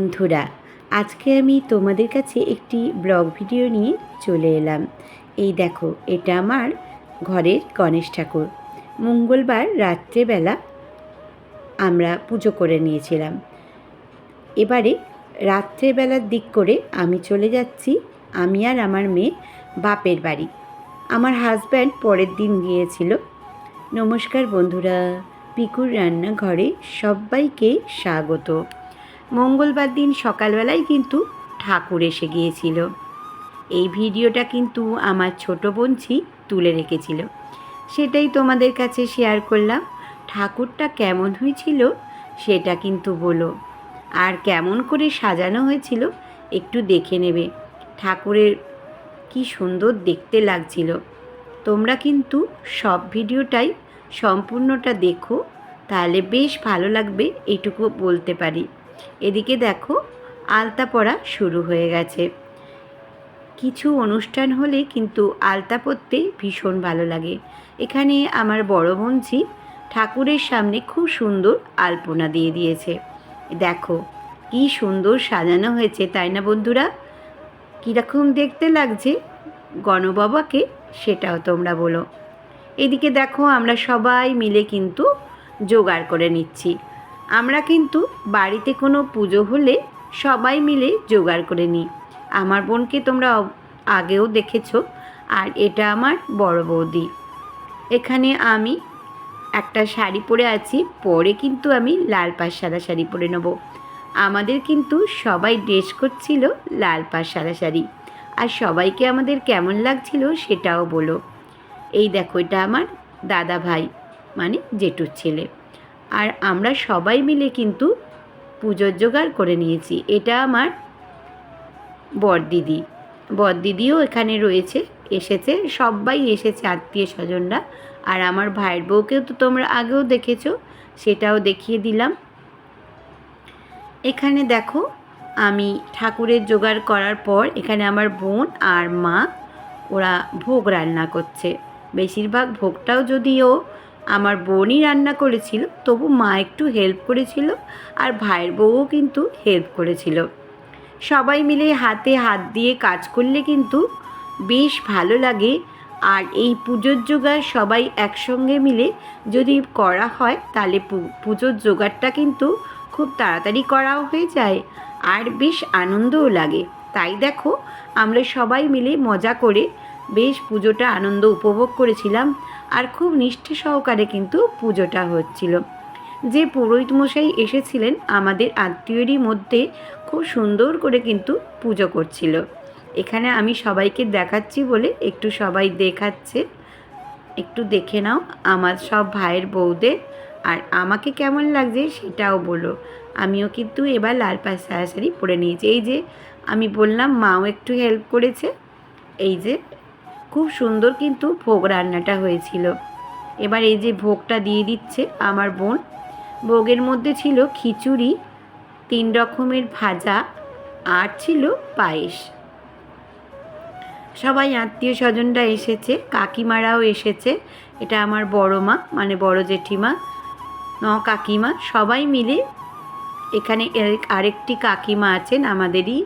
বন্ধুরা, আজকে আমি তোমাদের কাছে একটি ব্লগ ভিডিও নিয়ে চলে এলাম। এই দেখো, এটা আমার ঘরের গণেশ ঠাকুর। মঙ্গলবার রাত্রেবেলা আমরা পুজো করে নিয়েছিলাম। এবারে রাত্রেবেলার দিক করে আমি চলে যাচ্ছি, আমি আর আমার মেয়ে বাপের বাড়ি। আমার হাজব্যান্ড পরের দিন গিয়েছিল। নমস্কার বন্ধুরা, পিকুর রান্নাঘরে সবাইকে স্বাগত। মঙ্গলবার দিন সকালবেলায় কিন্তু ঠাকুর এসে গিয়েছিল। এই ভিডিওটা কিন্তু আমার ছোট বোনছি তুলে রেখেছিল। সেটাই তোমাদের কাছে শেয়ার করলাম। ঠাকুরটা কেমন হয়েছিল সেটা কিন্তু বলো। আর কেমন করে সাজানো হয়েছিল একটু দেখে নেবে। ঠাকুরের কি সুন্দর দেখতে লাগছিল। তোমরা কিন্তু সব ভিডিওটাই সম্পূর্ণটা দেখো, তাহলে বেশ ভালো লাগবে, এটুকু বলতে পারি। এদিকে দেখো, আলতা পরা শুরু হয়ে গেছে। কিছু অনুষ্ঠান হলে কিন্তু আলতা পরতে ভীষণ ভালো লাগে। এখানে আমার বড় বোনঝি ঠাকুরের সামনে খুব সুন্দর আলপনা দিয়ে দিয়েছে। দেখো, কি সুন্দর সাজানো হয়েছে, তাই না বন্ধুরা? কীরকম দেখতে লাগছে? গণবাবাকে সেটাও তোমরা বলো। এদিকে দেখো, আমরা সবাই মিলে কিন্তু জোগাড় করে নিচ্ছি। আমরা কিন্তু বাড়িতে কোনো পুজো হলে সবাই মিলে জোগাড় করে নিই। আমার বোনকে তোমরা আগেও দেখেছ আর এটা আমার বড় বৌদি। এখানে আমি একটা শাড়ি পরে আছি, পরে কিন্তু আমি লাল পাড় সাদা শাড়ি পরে নেব। আমাদের কিন্তু সবাই ড্রেস করছিল লাল পাড় সাদা শাড়ি। আর সবাইকে আমাদের কেমন লাগছিল সেটাও বলো। এই দেখো, এটা আমার দাদা ভাই মানে জেঠুর ছেলে। আর আমরা সবাই মিলে কিন্তু পুজোর জোগাড় করে নিয়েছি। এটা আমার বরদিদি। বরদিদিও এখানে রয়েছে, এসেছে, সবাই এসেছে, আত্মীয় স্বজনরা। আর আমার ভাইয়ের বউকেও তো তোমরা আগেও দেখেছ, সেটাও দেখিয়ে দিলাম। এখানে দেখো, আমি ঠাকুরের জোগাড় করার পর এখানে আমার বোন আর মা, ওরা ভোগ রান্না করছে। বেশিরভাগ ভোগটাও যদিও আমার বোনই রান্না করেছিল, তবু মা একটু হেল্প করেছিল আর ভাইয়ের বউও কিন্তু হেল্প করেছিল। সবাই মিলে হাতে হাত দিয়ে কাজ করলে কিন্তু বেশ ভালো লাগে আর এই পুজোর জোগাড় সবাই একসঙ্গে মিলে যদি করা হয় তাহলে পুজোর জোগাড়টা কিন্তু খুব তাড়াতাড়ি করাও হয়ে যায় আর বেশ আনন্দও লাগে। তাই দেখো, আমরা সবাই মিলে মজা করে বেশ পুজোটা আনন্দ উপভোগ করেছিলাম। আর খুব নিষ্ঠে সহকারে কিন্তু পুজোটা হচ্ছিল। যে পুরোহিত মশাই এসেছিলেন, আমাদের আত্মীয়েরই মধ্যে খুব সুন্দর করে কিন্তু পুজো করছিল। এখানে আমি সবাইকে দেখাচ্ছি বলে একটু সবাই দেখাচ্ছে। একটু দেখে নাও আমার সব ভাইয়ের বউদের। আর আমাকে কেমন লাগছে সেটাও বলো। আমিও কিন্তু এবার লাল পাড় সারা শাড়ি পরে নিয়েছি। এই যে আমি বললাম, মাও একটু হেল্প করেছে। এই যে খুব সুন্দর কিন্তু ভোগ রান্নাটা হয়েছিল। এবার এই যে ভোগটা দিয়ে দিচ্ছে আমার বোন, ভোগের মধ্যে ছিল খিচুড়ি, তিন রকমের ভাজা, আর ছিল পায়েস। সবাই আত্মীয় স্বজনরা এসেছে, কাকিমারাও এসেছে, এটা আমার বড় মা মানে বড় জেঠিমা ন কাকিমা সবাই মিলে এখানে আরেকটি কাকিমা আছেন আমাদেরই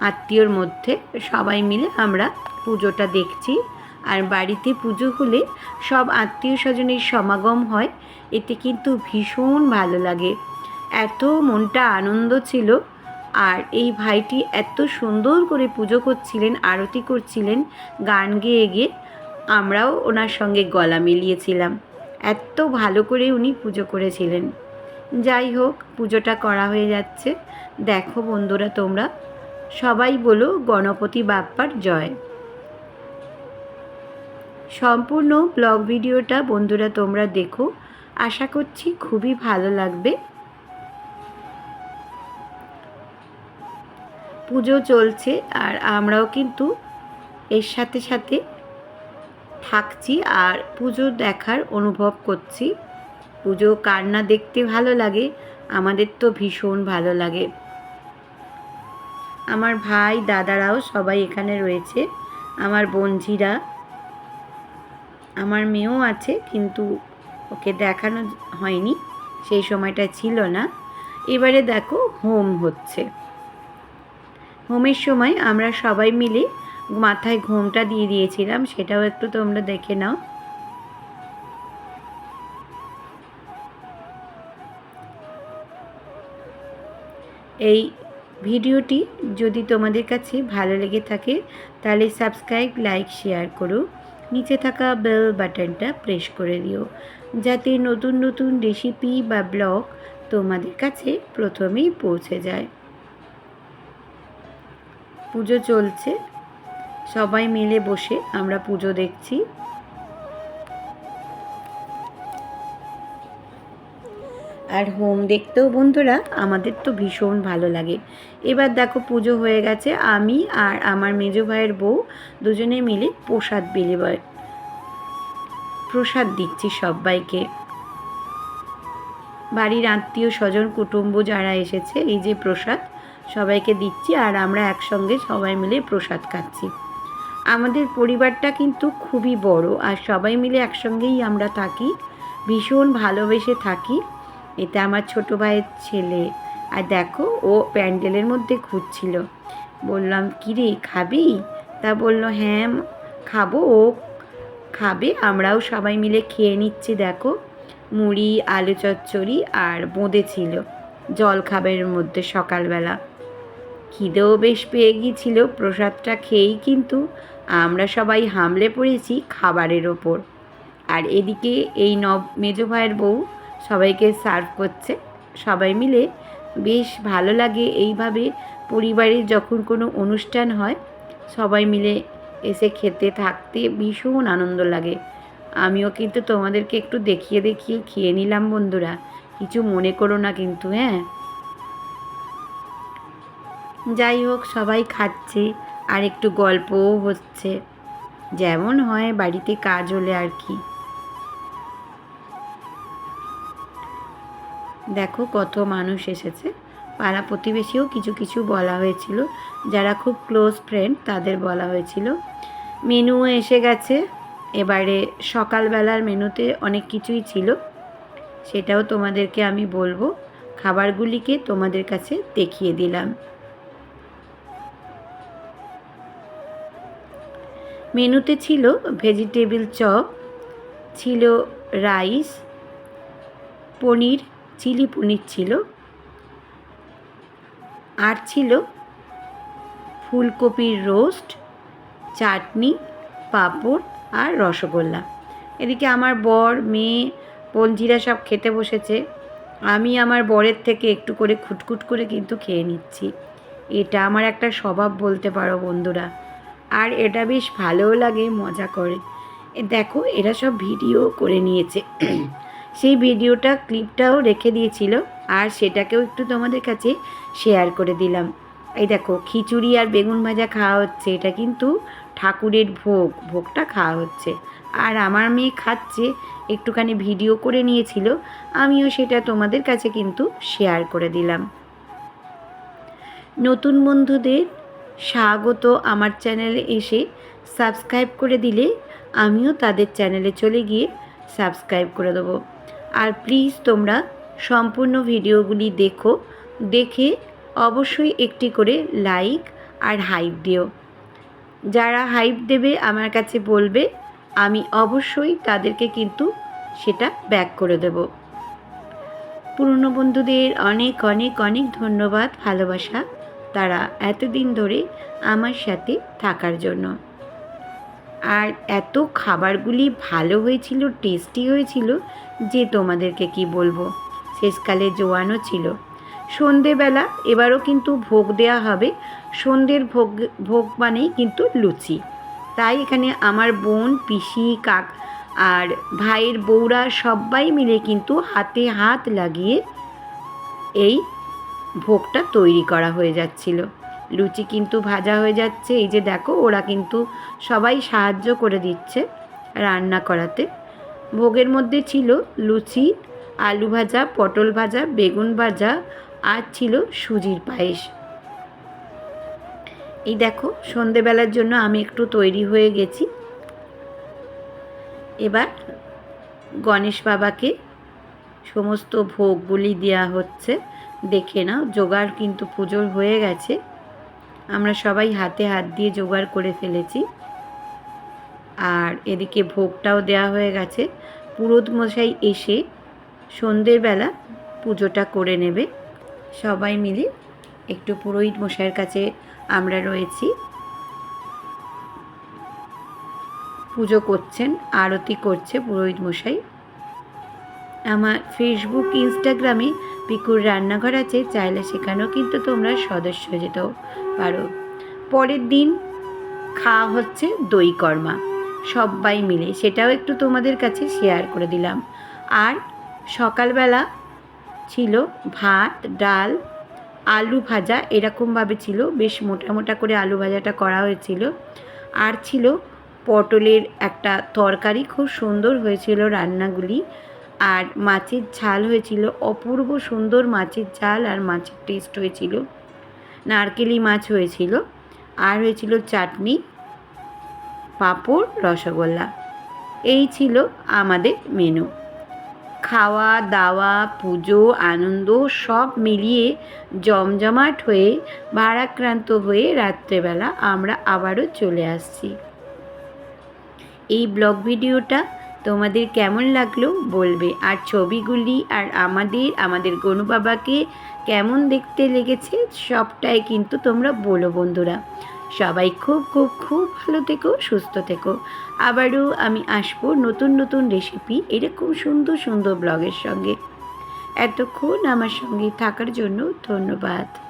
আত্মীয়র মধ্যে সবাই মিলে আমরা পুজোটা দেখছি। আর বাড়িতে পুজো হলে সব আত্মীয় স্বজনের সমাগম হয়, এতে কিন্তু ভীষণ ভালো লাগে। এত মনটা আনন্দ ছিল। আর এই ভাইটি এত সুন্দর করে পুজো করছিলেন, আরতি করছিলেন, গান গেয়ে গিয়ে আমরাও ওনার সঙ্গে গলা মিলিয়েছিলাম। এত ভালো করে উনি পুজো করেছিলেন। যাই হোক, পুজোটা করা হয়ে যাচ্ছে। দেখো বন্ধুরা তোমরা সবাই বলো গণপতি বাপ্পার জয়। সম্পূর্ণ ব্লগ ভিডিওটা বন্ধুরা তোমরা দেখো। আশা করছি খুবই ভালো লাগবে। পুজো চলছে আর আমরাও কিন্তু এর সাথে সাথে থাকছি আর পুজো দেখার অনুভব করছি। পুজো কার না দেখতে ভালো লাগে, আমাদের তো ভীষণ ভালো লাগে। আমার ভাই, দাদারাও সবাই এখানে রয়েছে। আমার বোনঝিরা, আমার মেয়েও আছে, কিন্তু ওকে দেখানো হয়নি, সেই সময়টা ছিল না। এবারে দেখো, হোম হচ্ছে। হোমের সময় আমরা সবাই মিলে মাথায় ঘোমটা দিয়ে দিয়েছিলাম, সেটাও একটু তোমরা দেখে নাও। এই ভিডিওটি যদি তোমাদের কাছে ভালো লেগে থাকে, তাহলে সাবস্ক্রাইব, লাইক, শেয়ার করো। নিচে থাকা বেল বাটনটা প্রেস করে দিও, যাতে নতুন নতুন রেসিপি বা ব্লগ তোমাদের কাছে প্রথমেই পৌঁছে যায়। পুজো চলছে। সবাই মিলে বসে আমরা পুজো দেখছি। আর হোম দেখতেও বন্ধুরা আমাদের তো ভীষণ ভালো লাগে। এবার দেখো পুজো হয়ে গেছে, আমি আর আমার মেজো ভাইয়ের বউ দুজনে মিলে প্রসাদ বিলিবার প্রসাদ দিচ্ছি সবাইকে। বাড়ির আত্মীয় স্বজন, কুটুম্ব যারা এসেছে, এই যে প্রসাদ সবাইকে দিচ্ছি আর আমরা একসঙ্গে সবাই মিলে প্রসাদ খাচ্ছি। আমাদের পরিবারটা কিন্তু খুবই বড় আর সবাই মিলে একসঙ্গেই আমরা থাকি, ভীষণ ভালোবেসে থাকি। এটা আমার ছোট ভাইয়ের ছেলে। আর দেখো, ও প্যান্ডেলের মধ্যে ঘুরছিল। বললাম, কিরে, খাবি? তা বলল হ্যাঁ খাব। ও খাবে, আমরাও সবাই মিলে খেয়ে নিচ্ছি, দেখো। মুড়ি, আলু চচ্চড়ি আর বোঁদে ছিল জল খাবারের মধ্যে সকালবেলা। খিদেও বেশ পেয়ে গিয়েছিল, প্রসাদটা খেয়েই কিন্তু আমরা সবাই হামলে পড়েছি খাবারের ওপর। আর এদিকে এই নব, মেজো ভাইয়ের বউ সবাইকে সার্ভ করছে। সবাই মিলে বেশ ভালো লাগে এইভাবে পরিবারের যখন কোনো অনুষ্ঠান হয়, সবাই মিলে এসে খেতে থাকতে ভীষণ আনন্দ লাগে। আমিও কিন্তু তোমাদেরকে একটু দেখিয়ে দেখিয়ে খেয়ে নিলাম বন্ধুরা। কিছু মনে করো না কিন্তু হ্যাঁ? যাই হোক, সবাই খাচ্ছে আর একটু গল্পও হচ্ছে। যেমন হয় বাড়িতে কাজ হলে আর কি। দেখো কত মানুষ এসেছে। পাড়া প্রতিবেশীও কিছু কিছু বলা হয়েছিল। যারা খুব ক্লোজ ফ্রেন্ড তাদের বলা হয়েছিল। মেনুও এসে গেছে। এবারে সকালবেলার মেনুতে অনেক কিছুই ছিল। সেটাও তোমাদেরকে আমি বলব। খাবারগুলিকে তোমাদের কাছে দেখিয়ে দিলাম। মেনুতে ছিল ভেজিটেবিল চপ ছিল রাইস পনির চিলি পনির ছিল। আর ছিল ফুলকপির রোস্ট, চাটনি, পাঁপড় আর রসগোল্লা। এদিকে আমার বর, মেয়ে পঞ্জিরা সব খেতে বসেছে। আমি আমার বরের থেকে একটু করে খুটখুট করে কিন্তু খেয়ে নিচ্ছি। এটা আমার একটা স্বভাব বলতে পারো বন্ধুরা। আর এটা বেশ ভালোও লাগে, মজা করে। দেখো, এরা সব ভিডিও করে নিয়েছে। সেই ভিডিওটা, ক্লিপটাও রেখে দিয়েছিল আর সেটাকেও একটু তোমাদের কাছে শেয়ার করে দিলাম। এই দেখো, খিচুড়ি আর বেগুন ভাজা খাওয়া হচ্ছে। এটা কিন্তু ঠাকুরের ভোগ, ভোগটা খাওয়া হচ্ছে। আর আমার মেয়ে খাচ্ছে, একটুখানি ভিডিও করে নিয়েছিল, আমিও সেটা তোমাদের কাছে কিন্তু শেয়ার করে দিলাম। নতুন বন্ধুদের স্বাগত আমার চ্যানেলে এসে সাবস্ক্রাইব করে দিলে আমিও তাদের চ্যানেলে চলে গিয়ে সাবস্ক্রাইব করে দেবো। আর প্লিজ তোমরা সম্পূর্ণ ভিডিওগুলি দেখো, দেখে অবশ্যই একটি করে লাইক আর হাইপ দিও। যারা হাইপ দেবে আমার কাছে বলবে, আমি অবশ্যই তাদেরকে কিন্তু সেটা ব্যাক করে দেব। পুরনো বন্ধুদের অনেক অনেক অনেক ধন্যবাদ, ভালোবাসা তারা এতদিন ধরে আমার সাথে থাকার জন্য। আর এত খাবারগুলি ভালো হয়েছিল টেস্টি হয়েছিল যে তোমাদেরকে কি বলব? শেষকালে জোয়ানও ছিল। সন্ধেবেলা এবারও কিন্তু ভোগ দেয়া হবে। সন্ধ্যের ভোগ ভোগ মানেই কিন্তু লুচি। তাই এখানে আমার বোন, পিসি, কাক আর ভাইয়ের বউরা সবাই মিলে কিন্তু হাতে হাত লাগিয়ে এই ভোগটা তৈরি করা হয়ে যাচ্ছিল। লুচি কিন্তু ভাজা হয়ে যাচ্ছে। এই যে দেখো, ওরা কিন্তু সবাই সাহায্য করে দিচ্ছে রান্না করাতে। ভোগের মধ্যে ছিল লুচি, আলু ভাজা, পটল ভাজা, বেগুন ভাজা, আর ছিল সুজির পায়েস। এই দেখো, সন্ধেবেলার জন্য আমি একটু তৈরি হয়ে গেছি। এবার গণেশ বাবাকে সমস্ত ভোগগুলি দেওয়া হচ্ছে। দেখে নাও, জোগাড় কিন্তু পুজোর হয়ে গেছে। আমরা সবাই হাতে হাত দিয়ে জোগাড় করে ফেলেছি। আর এদিকে ভোগটাও দেওয়া হয়ে গেছে। পুরোত মশাই এসে সন্ধেবেলা পুজোটা করে নেবে। সবাই মিলে একটু পুরোহিত মশাইয়ের কাছে আমরা রয়েছি। পুজো করছেন, আরতি করছে পুরোহিত মশাই। আমার ফেসবুক ইনস্টাগ্রামে পিকুর রান্নাঘর আছে, চাইলে সেখানেও কিন্তু তোমরা সদস্য যেতেও পারো। পরের দিন খাওয়া হচ্ছে দই কর্মা সবাই মিলে, সেটাও একটু তোমাদের কাছে শেয়ার করে দিলাম। আর সকালবেলা ছিল ভাত, ডাল, আলু ভাজা, এরকমভাবে ছিল, বেশ মোটা মোটা করে আলু ভাজাটা করা হয়েছিল। আর ছিল পটলের একটা তরকারি, খুব সুন্দর হয়েছিল রান্নাগুলি। আর মাছের ঝাল হয়েছিল, অপূর্ব সুন্দর মাছের ঝাল আর মাছের টেস্ট হয়েছিল। নারকেলি মাছ হয়েছিল, আর হয়েছিল চাটনি। পাঁপড়, রসগোল্লা। এই ছিল আমাদের মেনু। খাওয়া, দাওয়া, পুজো, আনন্দ সব মিলিয়ে জমজমাট হয়ে, ভারাক্রান্ত হয়ে রাত্রেবেলা আমরা আবারও চলে আসছি। এই ব্লগ ভিডিওটা তোমাদের কেমন লাগল বলবে? আর ছবিগুলি আর আমাদের আমাদের গনু বাবাকে কেমন দেখতে লেগেছে সবটাই কিন্তু তোমরা বলো বন্ধুরা। সবাই খুব খুব খুব ভালো থেকো, সুস্থ থেকো। আবারও আমি আসব নতুন নতুন রেসিপি এরকম সুন্দর সুন্দর ব্লগের সঙ্গে। এতক্ষণ আমার সঙ্গে থাকার জন্য ধন্যবাদ।